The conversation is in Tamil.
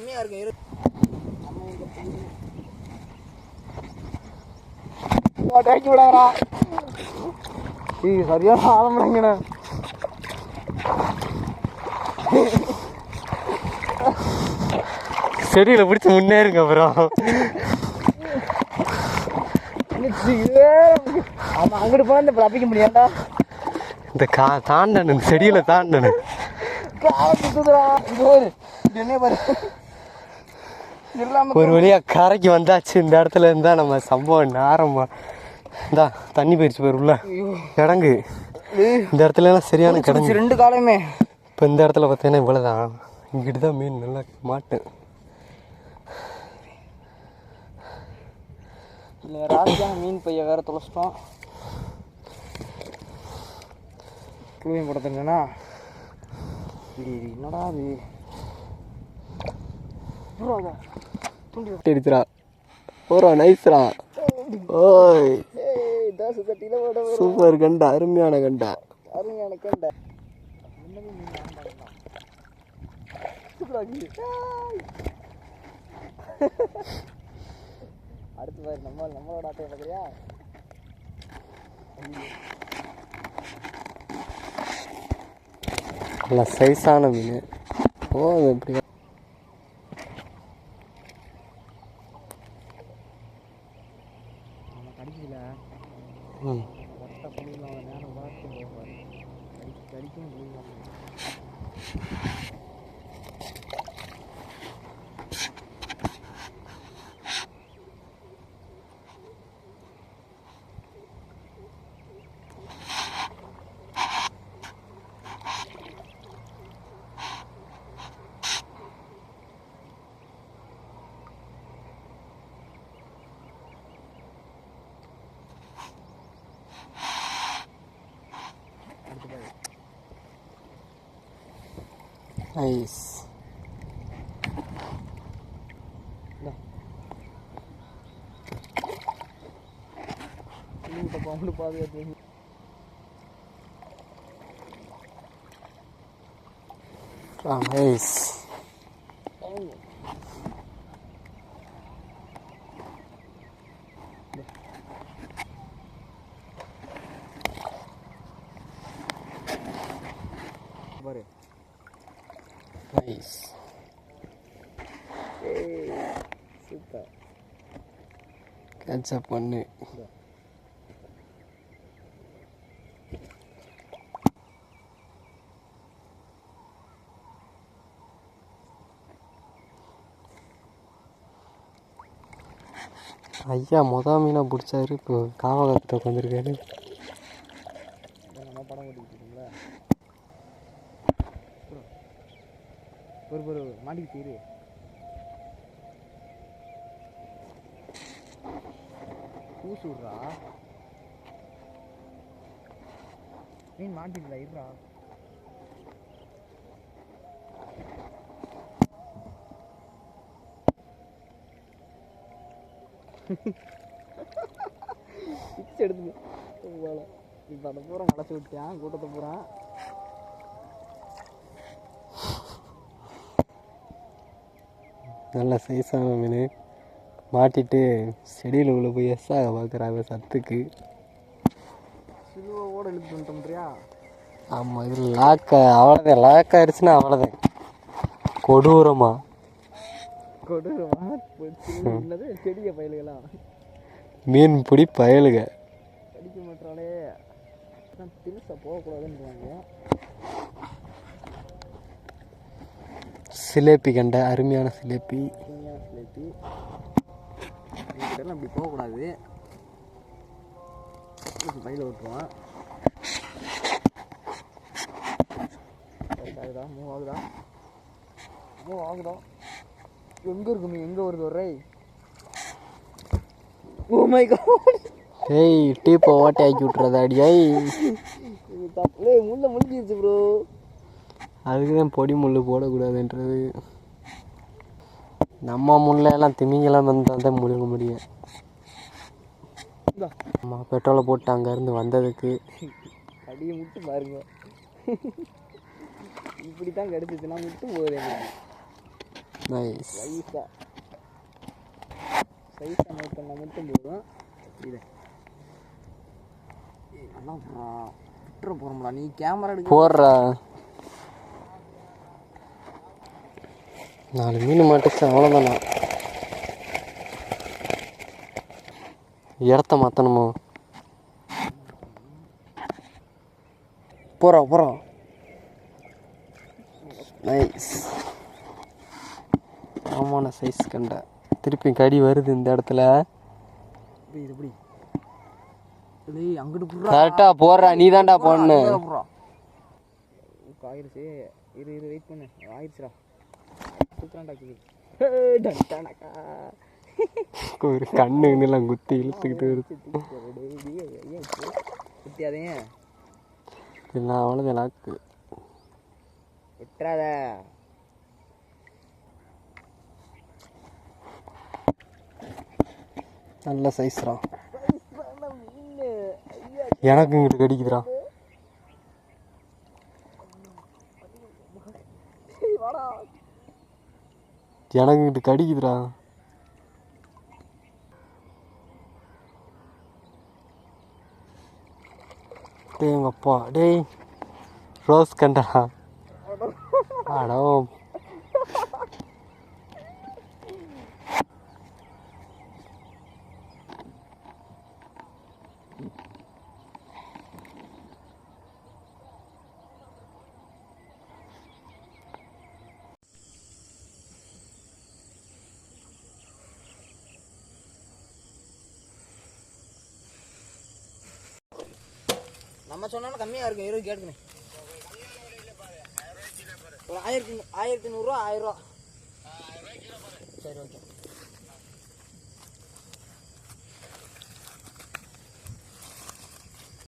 செம்மையா இருக்கும். இரு. டேக்கி விடாதா இது சரியான ஆரம்பிங்கண்ணா செடியில் பிடிச்சி முன்னேறுங்க அப்புறம் ஆமா அங்கிட்டு போனா இந்த தப்பிக்க முடியாண்டா இந்த கா தாண்டனு இந்த செடியில் தாண்டனு என்ன பாரு? ஒரு வழியாக கரைக்கு வந்தாச்சு இந்த இடத்துல இருந்தா நம்ம சம்பவம் ஆரம்பம். இந்தா தண்ணி போயிடுச்சு பேர் உள்ள. கிடங்கு. இந்த இடத்துல எல்லாம் சரியான கிடங்கு. ரெண்டு காலமே இப்போ இந்த இடத்துல பார்த்தீங்கன்னா இவ்வளோதான் இங்கிட்டு தான் மீன் நல்லா மாட்டேன் இல்லை ராசியான மீன் பைய வேற தொலைச்சிட்டோம். குழுவையும் இது என்னடா அது எடுத்துடா ஓரா நைஸ்ரா ஓய். சூப்பர் கண்டா அருமையான கண்டா. அருமையான கேண்ட. அடுத்து பாரு நம்ம நம்மளோட ஆட்டையை பார்க்குறியா? நல்லா சைஸான மீன். ஓ அது நைஸ் புளிங்கிட்ட போகும்போது பாதுகாத்து நைஸ் பாரு நைஸ் கேட்சப் பண்ணு ஐயா மொத மீனை பிடிச்சாரு இப்போ காவகத்தை உட்காந்துருக்காரு இதை நம்ம படம் ஓட்டிக்கிட்டு இருக்கோம்ல ஒரு ஒரு மாட்டிக்கு தீரு பூசு விட்றா. மீன் மாட்டிக்கல இருறா பிச்சு எடுத்து போல. இப்போ அதை பூரா மலைச்சு விட்டான் கூட்டத்தை பூரா நல்ல சைஸான மீன். மாட்டிட்டு செடியில் உள்ள போய் எஸ் ஆக பார்க்குறாங்க சத்துக்கு. சிலுவோட இழுத்து வந்துட்டோம்ன்றியா ஆமாம் இது லாக் அவ்வளோதான் லாக் ஆயிடுச்சுன்னா அவ்வளோதான் கொடூரமா? கொடூரமா? செடிய பயில்களாம் மீன் பிடி பயலுக. கடிக்க மாட்டாளே தினசா போகக்கூடாதுன்றாங்க. சிலேப்பி கண்ட அருமையான சிலேப்பி. இதெல்லாம் அப்படி போகக்கூடாது பையில் விட்டுருவான் ஆகுதா மூவ் ஆகுதா மூவ் ஆகுதா எங்கே இருக்கு நீ? எங்கே வருது? ஒரு ஓ மை காட் ஏய் டீப்பை ஓட்டை ஆக்கி இது தப்பு. முள்ள முழுங்கிருச்சு ப்ரோ அதுக்கு தான் பொடி முள் போடக்கூடாதுன்றது. நம்ம முள்ளெல்லாம் திமிங்கெல்லாம் வந்தால் தான் முழுங்க முடியும் ஆமாம் பெட்ரோலை போட்டு அங்கேருந்து வந்ததுக்கு. அடியை முட்டு பாருங்க. இப்படி தான் கிடச்சிச்சுன்னா முட்டு போகுது நைஸ் சைஸாக சைஸாக நோட் பண்ணால் மட்டும் போதும். இது. ஏய், நல்லா விட்டுற போகிறோம்டா நீ கேமரா எடுக்க போடுறா. நாலு மீன் மாட்டுச்சு அவ்வளோதானா இடத்த மாற்றணுமோ போகிறோம் போகிறோம் நைஸ் ஆமான சைஸ் கண்ட. திருப்பி கடி வருது இந்த இடத்துல. கரெக்டாக போடுறா. நீ தான்டா போடணும் ஆயிடுச்சு. இரு இரு வெயிட் பண்ணு. ஆயிடுச்சுடா. ஒரு கண்ணு எல்லாம் குத்தி இழுத்துக்கிட்டு வருது. குத்தியாதேங்க இல்லை அவ்வளோதான் லாக்கு. விட்டுறாத நல்ல சைஸ்ரா எனக்கு இங்கிட்டு கடிக்குதுடா. எனக்கு கடிக்குதுடா. டேய் எங்கள் அப்பா. டேய் ரோஸ் கண்டா. அடோ நம்ம சொன்னாலும் கம்மியாக இருக்கும். இருபது கேட்டுக்கணே ஒரு ஆயிரத்தி ஆயிரத்தி நூறுரூவா ஆயிரம் ரூபா. சரி ஓகே.